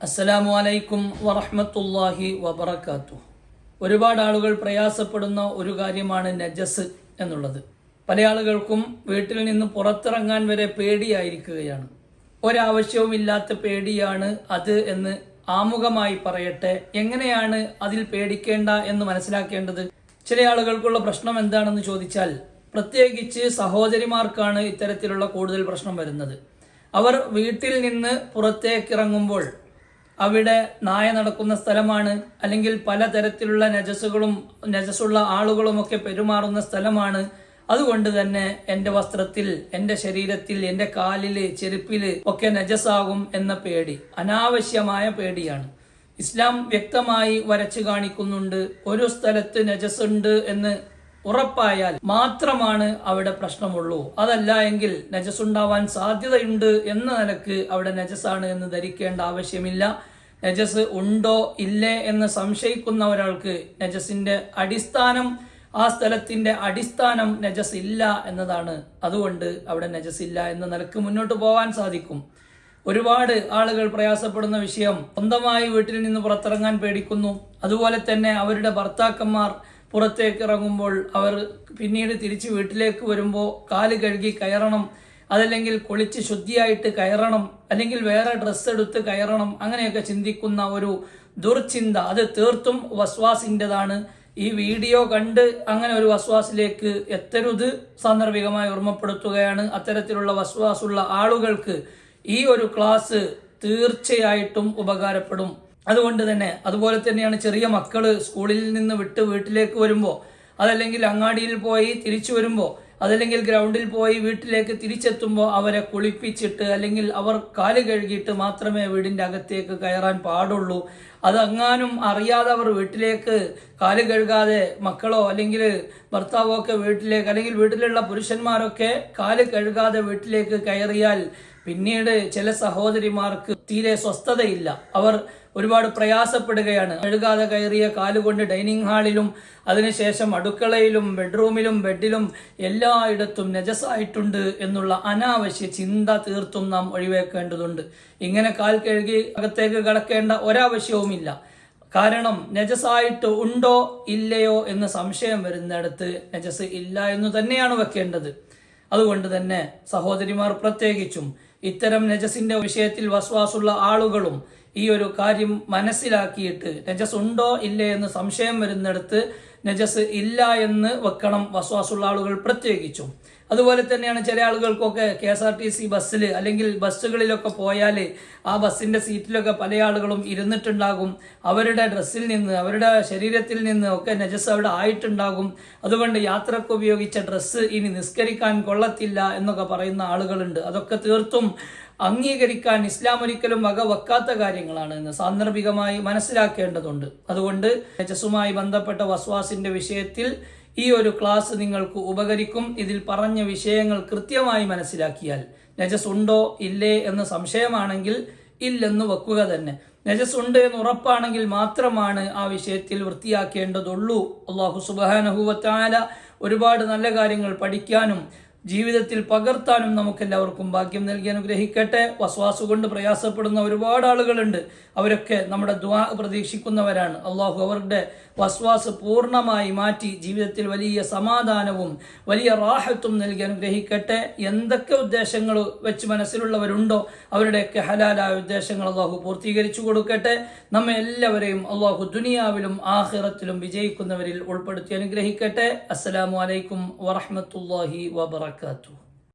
അസ്സലാമു അലൈക്കും വറഹമത്തല്ലാഹി വബറകാതുഹു ഒരുപാട് ആളുകൾ പ്രയാസപ്പെടുന്ന ഒരു കാര്യമാണ് നജസ് എന്നുള്ളത്. പല ആളുകൾക്കും വീട്ടിൽ നിന്ന് പുറത്തിറങ്ങാൻ വരെ പേടിയായിരിക്കുകയാണ്. ഒരാവശ്യവുമില്ലാത്ത പേടിയാണ് അത് എന്ന് ആമുഖമായി പറയട്ടെ എങ്ങനെയാണ് അതിൽ പേടിക്കേണ്ട എന്ന് മനസ്സിലാക്കേണ്ടത്? ചില ആളുകൾക്കുള്ള പ്രശ്നം എന്താണെന്ന് ചോദിച്ചാൽ പ്രത്യേകിച്ച് സഹോദരിമാർക്കാണ് ഇത്തരത്തിലുള്ള കൂടുതൽ പ്രശ്നം വരുന്നത്. അവർ വീട്ടിൽ നിന്ന് പുറത്തേക്ക് ഇറങ്ങുമ്പോൾ അവിടെ നായ നടക്കുന്ന സ്ഥലമാണ്. അല്ലെങ്കിൽ പലതരത്തിലുള്ള നജസുകളും നജസുള്ള ആളുകളുമൊക്കെ പെരുമാറുന്ന സ്ഥലമാണ്. അതുകൊണ്ട് തന്നെ എന്റെ വസ്ത്രത്തിൽ എന്റെ ശരീരത്തിൽ എന്റെ കാലിൽ ചെരുപ്പിൽ ഒക്കെ നജസാകും എന്ന പേടി. അനാവശ്യമായ പേടിയാണ്. ഇസ്ലാം വ്യക്തമായി വരച്ചു കാണിക്കുന്നുണ്ട്. ഒരു സ്ഥലത്ത് നജസുണ്ട് എന്ന് ഉറപ്പായാൽ മാത്രമാണ് അവിടെ പ്രശ്നമുള്ളൂ. അതല്ല എങ്കിൽ നജസ് ഉണ്ടാവാൻ സാധ്യതയുണ്ട് എന്ന നിലയ്ക്ക് അവിടെ നജസാണ് എന്ന് ധരിക്കേണ്ട ആവശ്യമില്ല. നജസ് ഉണ്ടോ ഇല്ലേ എന്ന് സംശയിക്കുന്ന ഒരാൾക്ക് നജസിന്റെ അടിസ്ഥാനം ആ സ്ഥലത്തിന്റെ അടിസ്ഥാനം നജസ് ഇല്ല എന്നതാണ്. അതുകൊണ്ട് അവിടെ നജസ് ഇല്ല എന്ന നിലയ്ക്ക് മുന്നോട്ട് പോകാൻ സാധിക്കും. ഒരുപാട് ആളുകൾ പ്രയാസപ്പെടുന്ന വിഷയം സ്വന്തമായി വീട്ടിൽ നിന്ന് പുറത്തിറങ്ങാൻ പേടിക്കുന്നു. അതുപോലെ തന്നെ അവരുടെ ഭർത്താക്കന്മാർ പുറത്തേക്ക് ഇറങ്ങുമ്പോൾ അവർ പിന്നീട് തിരിച്ച് വീട്ടിലേക്ക് വരുമ്പോൾ കാൽ കഴുകി കയറണം. അതല്ലെങ്കിൽ കുളിച്ച് ശുദ്ധിയായിട്ട് കയറണം. അല്ലെങ്കിൽ വേറെ ഡ്രസ്സ് എടുത്ത് കയറണം. അങ്ങനെയൊക്കെ ചിന്തിക്കുന്ന ഒരു ദുർചിന്ത. അത് തീർത്തും വസ്വാസിന്റെതാണ് ഈ വീഡിയോ കണ്ട് അങ്ങനെ ഒരു വസ്വാസിലേക്ക് എത്തരുത് സാന്ദർഭികമായി ഓർമ്മപ്പെടുത്തുകയാണ്. അത്തരത്തിലുള്ള വസ്വാസുള്ള ആളുകൾക്ക് ഈ ഒരു ക്ലാസ് തീർച്ചയായിട്ടും ഉപകാരപ്പെടും. അതുകൊണ്ട് തന്നെ അതുപോലെ തന്നെയാണ് ചെറിയ മക്കൾ സ്കൂളിൽ നിന്ന് വിട്ട് വീട്ടിലേക്ക് വരുമ്പോൾ അതല്ലെങ്കിൽ അങ്ങാടിയിൽ പോയി തിരിച്ചു വരുമ്പോൾ അതല്ലെങ്കിൽ ഗ്രൗണ്ടിൽ പോയി വീട്ടിലേക്ക് തിരിച്ചെത്തുമ്പോൾ അവരെ കുളിപ്പിച്ചിട്ട് അല്ലെങ്കിൽ അവർ കാൽ കഴുകിയിട്ട് മാത്രമേ വീടിന്റെ അകത്തേക്ക് കയറാൻ പാടുള്ളൂ. അതങ്ങാനും അറിയാതെ അവർ വീട്ടിലേക്ക് കാൽ കഴുകാതെ മക്കളോ അല്ലെങ്കിൽ ഭർത്താവോ ഒക്കെ വീട്ടിലേക്ക് അല്ലെങ്കിൽ വീട്ടിലുള്ള പുരുഷന്മാരൊക്കെ കാൽ കഴുകാതെ വീട്ടിലേക്ക് കയറിയാൽ പിന്നീട് ചില സഹോദരിമാർക്ക് തീരെ സ്വസ്ഥതയില്ല. അവർ ഒരുപാട് പ്രയാസപ്പെടുകയാണ്. കഴുകാതെ കയറിയ കാലുകൊണ്ട് ഡൈനിങ് ഹാളിലും അതിനുശേഷം അടുക്കളയിലും ബെഡ്റൂമിലും ബെഡിലും എല്ലായിടത്തും നജസായിട്ടുണ്ട് എന്നുള്ള അനാവശ്യ ചിന്ത തീർത്തും നാം ഒഴിവാക്കേണ്ടതുണ്ട്. ഇങ്ങനെ കാൽ കഴുകി അകത്തേക്ക് കടക്കേണ്ട ഒരാവശ്യവുമില്ല. കാരണം നജസായിട്ട് ഉണ്ടോ ഇല്ലയോ എന്ന് സംശയം വരുന്നിടത്ത് നജസ് ഇല്ല എന്ന് തന്നെയാണ് വെക്കേണ്ടത്. അതുകൊണ്ട് തന്നെ സഹോദരിമാർ പ്രത്യേകിച്ചും ഇത്തരം നജസിന്റെ വിഷയത്തിൽ വസ്വാസുള്ള ആളുകളും ഈ ഒരു കാര്യം മനസ്സിലാക്കിയിട്ട് നജസ് ഉണ്ടോ ഇല്ലേ എന്ന് സംശയം വരുന്നിടത്ത് നജസ് ഇല്ല എന്ന് വെക്കണം. വസ്വാസുള്ള ആളുകൾ പ്രത്യേകിച്ചും. അതുപോലെ തന്നെയാണ് ചില ആളുകൾക്കൊക്കെ K S R T C ബസ്സിൽ അല്ലെങ്കിൽ ബസ്സുകളിലൊക്കെ പോയാൽ ആ ബസ്സിന്റെ സീറ്റിലൊക്കെ പല ആളുകളും ഇരുന്നിട്ടുണ്ടാകും. അവരുടെ ഡ്രസ്സിൽ നിന്ന് അവരുടെ ശരീരത്തിൽ നിന്ന് ഒക്കെ നജസ് അവിടെ ആയിട്ടുണ്ടാകും. അതുകൊണ്ട് യാത്രയ്ക്ക് ഉപയോഗിച്ച ഡ്രസ്സ് ഇനി നിസ്കരിക്കാൻ കൊള്ളത്തില്ല എന്നൊക്കെ പറയുന്ന ആളുകളുണ്ട്. അതൊക്കെ തീർത്തും അംഗീകരിക്കാൻ ഇസ്ലാം ഒരിക്കലും വക വെക്കാത്ത കാര്യങ്ങളാണ് എന്ന് സാന്ദർഭികമായി മനസ്സിലാക്കേണ്ടതുണ്ട്. അതുകൊണ്ട് നജസുമായി ബന്ധപ്പെട്ട വസ്വാസിന്റെ വിഷയത്തിൽ ഈ ഒരു ക്ലാസ് നിങ്ങൾക്ക് ഉപകരിക്കും. ഇതിൽ പറഞ്ഞ വിഷയങ്ങൾ കൃത്യമായി മനസ്സിലാക്കിയാൽ നജസ് ഉണ്ടോ ഇല്ലേ എന്ന് സംശയമാണെങ്കിൽ ഇല്ലെന്ന് വെക്കുക തന്നെ. നജസ് ഉണ്ട് എന്ന് ഉറപ്പാണെങ്കിൽ മാത്രമാണ് ആ വിഷയത്തിൽ വൃത്തിയാക്കേണ്ടതുള്ളൂ. അള്ളാഹു സുബാനഹുവത്താല ഒരുപാട് നല്ല കാര്യങ്ങൾ പഠിക്കാനും ജീവിതത്തിൽ പകർത്താനും നമുക്കെല്ലാവർക്കും ഭാഗ്യം നൽകി അനുഗ്രഹിക്കട്ടെ. വസ്വാസ് കൊണ്ട് പ്രയാസപ്പെടുന്ന ഒരുപാട് ആളുകളുണ്ട്. അവരൊക്കെ നമ്മുടെ ദ്വാ പ്രതീക്ഷിക്കുന്നവരാണ്. അള്ളാഹു അവരുടെ വസ്വാസ് പൂർണമായി മാറ്റി ജീവിതത്തിൽ വലിയ സമാധാനവും വലിയ റാഹത്തും നൽകി അനുഗ്രഹിക്കട്ടെ. എന്തൊക്കെ ഉദ്ദേശങ്ങൾ വെച്ച് മനസ്സിലുള്ളവരുണ്ടോ അവരുടെയൊക്കെ ഹലാലായ ഉദ്ദേശങ്ങൾ അള്ളാഹു പൂർത്തീകരിച്ചു കൊടുക്കട്ടെ. നമ്മെ എല്ലാവരെയും അള്ളാഹു ദുനിയാവിലും ആഹിറത്തിലും വിജയിക്കുന്നവരിൽ ഉൾപ്പെടുത്തി അനുഗ്രഹിക്കട്ടെ. അസ്സലാമു അലൈക്കും വറഹമത്തല്ലാഹി വബർക്കാത്തു